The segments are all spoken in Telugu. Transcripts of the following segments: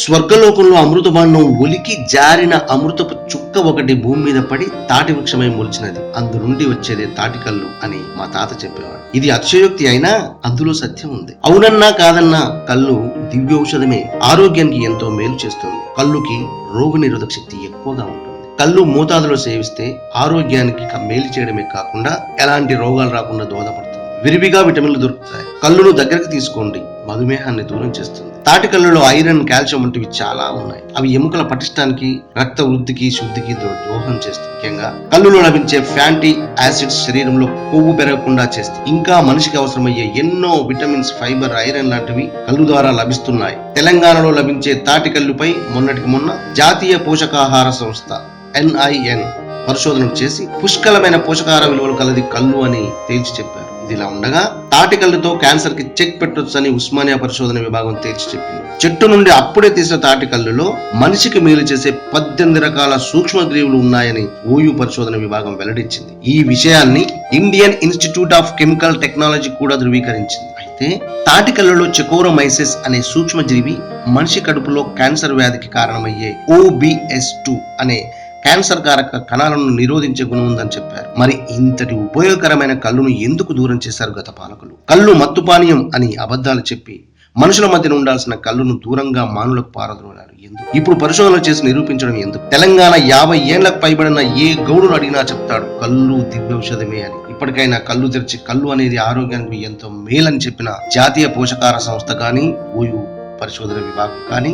స్వర్గలోకంలో అమృతబాండం ఒలికి జారిన అమృతపు చుక్క ఒకటి భూమి మీద పడి తాటి వృక్షమై మొలిచినది. అందు నుండి వచ్చేదే తాటికల్లు అని మా తాత చెప్పేవాడు. ఇది అతిశయోక్తి అయినా అందులో సత్యం ఉంది. అవునన్నా కాదన్నా కళ్ళు దివ్యౌషధమే ఆరోగ్యానికి ఎంతో మేలు చేస్తుంది. కళ్ళుకి రోగ నిరోధక శక్తి ఎక్కువగా ఉంటుంది. కళ్ళు మోతాదులో సేవిస్తే ఆరోగ్యానికి మేలు చేయడమే కాకుండా ఎలాంటి రోగాలు రాకుండా దోహదపడుతుంది. విరివిగా విటమిన్లు దొరుకుతాయి. కళ్ళును దగ్గరకు తీసుకోండి. మధుమేహాన్ని దూరం చేస్తుంది. తాటి కళ్ళులో ఐరన్ కాల్షియం వంటివి చాలా ఉన్నాయి. అవి ఎముకల పటిష్టానికి రక్త వృద్ధికి శుద్ధికి దో- చేస్తాయి. ముఖ్యంగా కళ్ళులో లభించే ఫ్యాంటీ యాసిడ్స్ శరీరంలో కొవ్వు పెరగకుండా చేస్తాయి. ఇంకా మనిషికి అవసరమయ్యే ఎన్నో విటమిన్స్ ఫైబర్ ఐరన్ లాంటివి కళ్ళు ద్వారా లభిస్తున్నాయి. తెలంగాణలో లభించే తాటి కళ్ళుపై మొన్నటికి మొన్న జాతీయ పోషకాహార సంస్థ ఎన్ఐఎన్ పరిశోధనలు చేసి పుష్కలమైన పోషకాహార విలువలు కలది కళ్ళు అని తేల్చి చెప్పారు. ఇదిలా ఉండగా తాటి క్యాన్సర్కి చెక్ పెట్టొచ్చని ఉస్మానియా పరిశోధన విభాగం తేల్చి చెప్పింది. చెట్టు నుండి అప్పుడే తీసిన తాటికల్లులో మనిషికి మేలు చేసే పద్దెనిమిది రకాల సూక్ష్మగ్రీవులు ఉన్నాయని ఓయూ పరిశోధన విభాగం వెల్లడించింది. ఈ విషయాన్ని Indian institute of chemical technology కూడా ధృవీకరించింది. అయితే తాటికల్లలో చెకోరమైసిస్ అనే సూక్ష్మజీవి మనిషి కడుపులో క్యాన్సర్ వ్యాధికి కారణమయ్యే ఓబిఎస్ టూ అనే క్యాన్సర్ కారక కణాలను నిరోధించే గుణం ఉందని చెప్పారు. మరి ఇంతటి ఉపయోగకరమైన కళ్ళును ఎందుకు దూరం చేశారు గత పాలకులు? కళ్ళు మత్తుపానీయం అని అబద్ధాలు చెప్పి మనుషుల మధ్యన ఉండాల్సిన కళ్ళును దూరంగా మానులకు పారదోలారు ఎందుకు? ఇప్పుడు పరిశోధనలు చేసి నిరూపించడం ఎందుకు? తెలంగాణ యాభై ఏళ్ళకు పైబడిన ఏ గౌడును అడిగినా చెప్తాడు కళ్ళు దివ్యౌషధమే అని. ఇప్పటికైనా కళ్ళు తెరిచి కళ్ళు అనేది ఆరోగ్యానికి ఎంతో మేలని చెప్పిన జాతీయ పోషకార సంస్థ కానీ ఓయు పరిశోధన విభాగం కానీ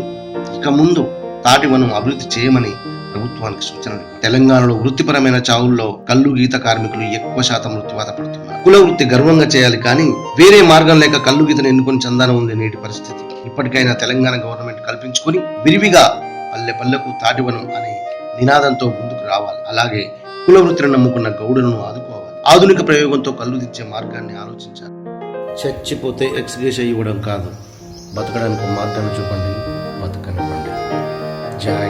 ఇక ముందు తాటివనం అభివృద్ధి చేయమని ప్రభుత్వానికి సూచనలు. తెలంగాణలో వృత్తిపరమైన చావుల్లో కళ్ళు గీత కార్మికులు ఎక్కువ శాతం మృత్యువాత పడుతున్నారు కుల వృత్తి గర్వంగా చేయాలి కానీ వేరే మార్గం లేక కళ్ళు గీతను ఎన్నుకొని చందానం ఉంది నేటి పరిస్థితి. ఇప్పటికైనా తెలంగాణ గవర్నమెంట్ కల్పించుకొని విరివిగా పల్లె పల్లెకు తాటివనం అనే నినాదంతో ముందుకు రావాలి. అలాగే కుల వృత్తిని నమ్ముకున్న గౌడులను ఆదుకోవాలి. ఆధునిక ప్రయోగంతో కళ్ళు తెచ్చే మార్గాన్ని ఆలోచించాలి. చచ్చిపోతే ఎక్స్గ్రేష ఇవ్వడం కాదు. బతకడానికి మార్గాన్ని చూపండి. బతకనివ్వండి. జై